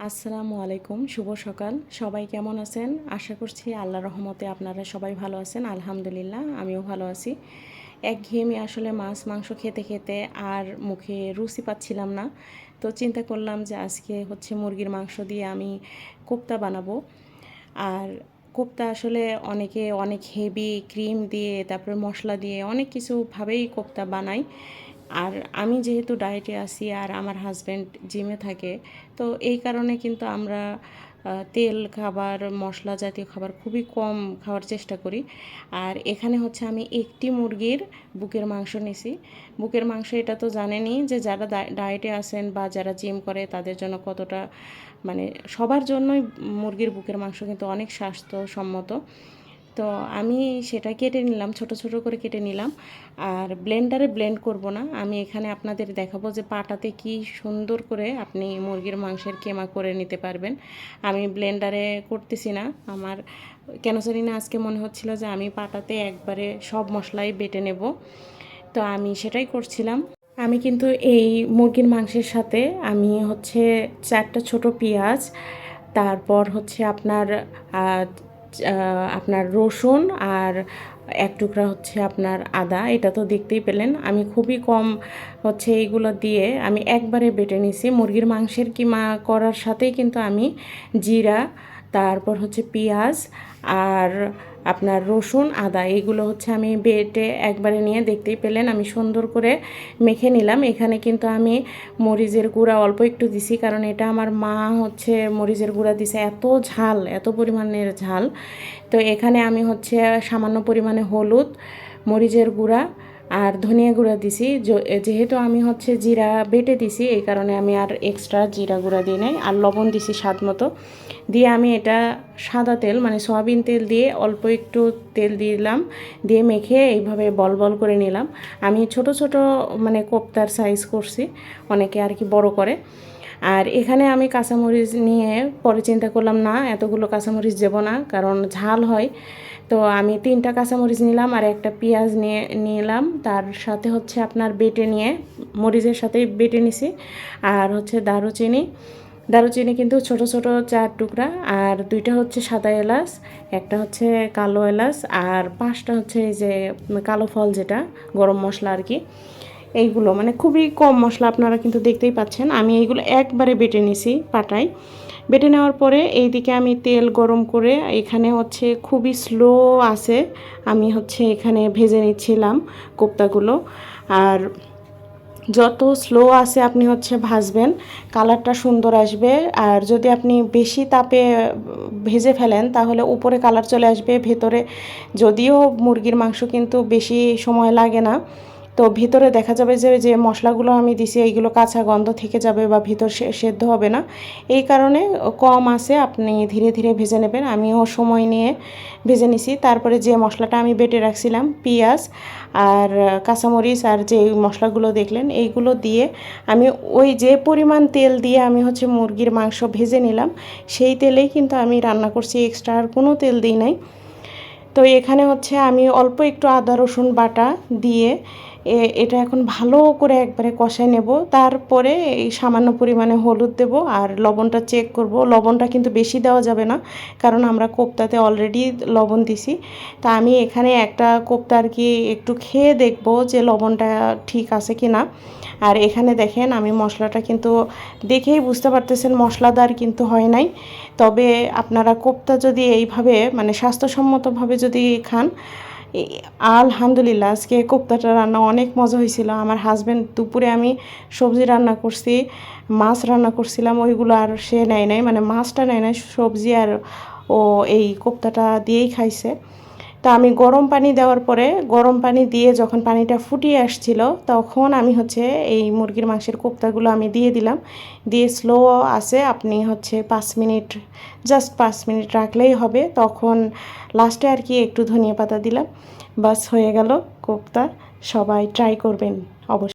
আসসালামু আলাইকুম, শুভ সকাল। সবাই কেমন আছেন? আশা করছি আল্লাহ রহমতে আপনারা সবাই ভালো আছেন। আলহামদুলিল্লাহ, আমিও ভালো আছি। এক ঘেয়েমি আসলে মাছ, মাংস খেতে খেতে আর মুখে রুচি পাচ্ছিলাম না। তো চিন্তা করলাম যে আজকে হচ্ছে মুরগির মাংস দিয়ে আমি কোপ্তা বানাবো। আর কোপ্তা আসলে অনেকে অনেক হেভি ক্রিম দিয়ে, তারপরে মশলা দিয়ে অনেক কিছুভাবেই কোপ্তা বানায় আর আমি যেহেতু ডায়েটে আছি আর আমার হাজব্যান্ড জিমে থাকে, তো এই কারণে কিন্তু আমরা তেল, খাবার, মশলা জাতীয় খাবার খুবই কম খাওয়ার চেষ্টা করি। আর এখানে হচ্ছে আমি একটি মুরগির বুকের মাংস নিছি। বুকের মাংস এটা তো জানেনই যে যারা ডায়েটে আছেন বা যারা জিম করে তাদের জন্য কতটা মানে সবার জন্যই মুরগির বুকের মাংস কিন্তু অনেক স্বাস্থ্যসম্মত। তো আমি সেটা কেটে নিলাম, ছোট ছোট করে কেটে নিলাম। আর ব্লেন্ডারে ব্লেন্ড করব না। আমি এখানে আপনাদের দেখাবো যে পাটাতে কি সুন্দর করে আপনি মুরগির মাংসের কেমা করে নিতে পারবেন। আমি ব্লেন্ডারে করতেছি না। আমার কেন জানি না, আজকে মনে হচ্ছিল যে আমি পাটাতে একবারে সব মশলাই বেটে নেব। তো আমি সেটাই করছিলাম। আমি কিন্তু এই মুরগির মাংসের সাথে আমি হচ্ছে চারটা ছোট পেঁয়াজ, তারপর হচ্ছে আপনার আপনার রসুন আর এক টুকরা হচ্ছে আপনার আদা, এটা তো দেখতেই পেলেন। আমি খুবই কম হচ্ছে এইগুলো দিয়ে আমি একবারে বেটে নিছি। মুরগির মাংসের কিমা করার সাথেই কিন্তু আমি জিরা তারপর হচ্ছে পেঁয়াজ আর আপনার রসুন, আদা এইগুলো হচ্ছে আমি বেটে একবারে নিয়ে দেখতেই পেলেন, আমি সুন্দর করে মেখে নিলাম। এখানে কিন্তু আমি মরিচের গুঁড়া অল্প একটু দিছি, কারণ এটা আমার মা হচ্ছে মরিচের গুঁড়া দিছে, এত ঝাল, এত পরিমাণের ঝাল। তো এখানে আমি হচ্ছে সামান্য পরিমাণে হলুদ, মরিচের গুঁড়া আর ধনিয়া গুঁড়া দিছি। যেহেতু আমি হচ্ছে জিরা বেটে দিছি, এই কারণে আমি আর এক্সট্রা জিরা গুঁড়া দিই নাই, আর লবণ দিছি স্বাদ মতো। দিয়ে আমি এটা সাদা তেল মানে সয়াবিন তেল দিয়ে অল্প একটু তেল দিলাম, দিয়ে মেখে এইভাবে বল বল করে নিলাম। আমি ছোট ছোট মানে কোপ্তার সাইজ করছি, অনেকে আর কি বড় করে। আর এখানে আমি কাঁচামরিচ নিয়ে পরে চিন্তা করলাম, না, এতগুলো কাঁচামরিচ দেবো না, কারণ ঝাল হয়। তো আমি তিনটা কাঁচামরিচ নিলাম আর একটা পেঁয়াজ নিয়ে, নিলাম। তার সাথে হচ্ছে আপনার বেটে নিয়ে, মরিচের সাথেই বেটে নিছি। আর হচ্ছে দারুচিনি দারুচিনি কিন্তু ছোট ছোট চার টুকরা, আর দুইটা হচ্ছে সাদা এলাচ, একটা হচ্ছে কালো এলাচ, আর পাঁচটা হচ্ছে এই যে কালো ফল যেটা, গরম মশলা আর কি। এইগুলো মানে খুবই কম মশলা আপনারা কিন্তু দেখতেই পাচ্ছেন। আমি এইগুলো একবারে বেটে নিছি পাটায়। বেটে নেওয়ার পরে এইদিকে আমি তেল গরম করে এখানে হচ্ছে খুবই স্লো আছে, আমি হচ্ছে এখানে ভেজে নিচ্ছিলাম কোপ্তাগুলো। আর যত স্লো আছে আপনি হচ্ছে ভাজবেন কালারটা সুন্দর আসবে। আর যদি আপনি বেশি তাপে ভেজে ফেলেন, তাহলে উপরে কালার চলে আসবে, ভেতরে যদিও মুরগির মাংস কিন্তু বেশি সময় লাগে না। তো ভিতরে দেখা যাবে যে যে মশলাগুলো আমি দিছি, এইগুলো কাঁচা গন্ধ থেকে যাবে বা ভিতর সেদ্ধ হবে না। এই কারণে কম আছে, আপনি ধীরে ধীরে ভেজে নেবেন। আমিও সময় নিয়ে ভেজে নিছি। তারপরে যে মশলাটা আমি বেটে রাখছিলাম, পেঁয়াজ আর কাঁচামরিচ আর যে মশলাগুলো দেখলেন, এইগুলো দিয়ে আমি ওই যে পরিমাণ তেল দিয়ে আমি হচ্ছে মুরগির মাংস ভেজে নিলাম, সেই তেলেই কিন্তু আমি রান্না করছি। এক্সট্রা আর কোনো তেল দিই নাই। তো এখানে হচ্ছে আমি অল্প একটু আদা, রসুন বাটা দিয়ে এটা এখন ভালো করে একবারে কষায় নেব। তারপরে এই সামান্য পরিমাণে হলুদ দেব আর লবণটা চেক করব। লবণটা কিন্তু বেশি দেওয়া যাবে না, কারণ আমরা কোপ্তাতে অলরেডি লবণ দিছি। তা আমি এখানে একটা কোপ্তা আর কি একটু খেয়ে দেখব যে লবণটা ঠিক আছে কি না আর এখানে দেখেন আমি মশলাটা কিন্তু দেখেই বুঝতে পারতেছেন মশলাদার কিন্তু হয় নাই। তবে আপনারা কোপ্তা যদি এইভাবে মানে স্বাস্থ্যসম্মতভাবে যদি খান আলহামদুলিল্লাহ, আজকে কোপ্তাটা রান্না অনেক মজা হয়েছিল। আমার হাজব্যান্ড দুপুরে আমি সবজি রান্না করছি, মাছ রান্না করছিলাম, ওইগুলো আর সে নেয় নাই মানে মাছটা নেয় নাই, সবজি আর ও এই কোপ্তাটা দিয়েই খাইছে। তা আমি গরম পানি দেওয়ার পরে গরম পানি দিয়ে যখন পানিটা ফুটিয়ে আসছিল, তখন আমি হচ্ছে এই মুরগির মাংসের কোপ্তাগুলো আমি দিয়ে দিলাম। দিয়ে স্লো আছে, আপনি হচ্ছে পাঁচ মিনিট জাস্ট পাঁচ মিনিট রাখলেই হবে। তখন লাস্টে আর কি একটু ধনিয়া পাতা দিলাম। বাস হয়ে গেল কোপ্তা। সবাই ট্রাই করবেন, অবশ্যই।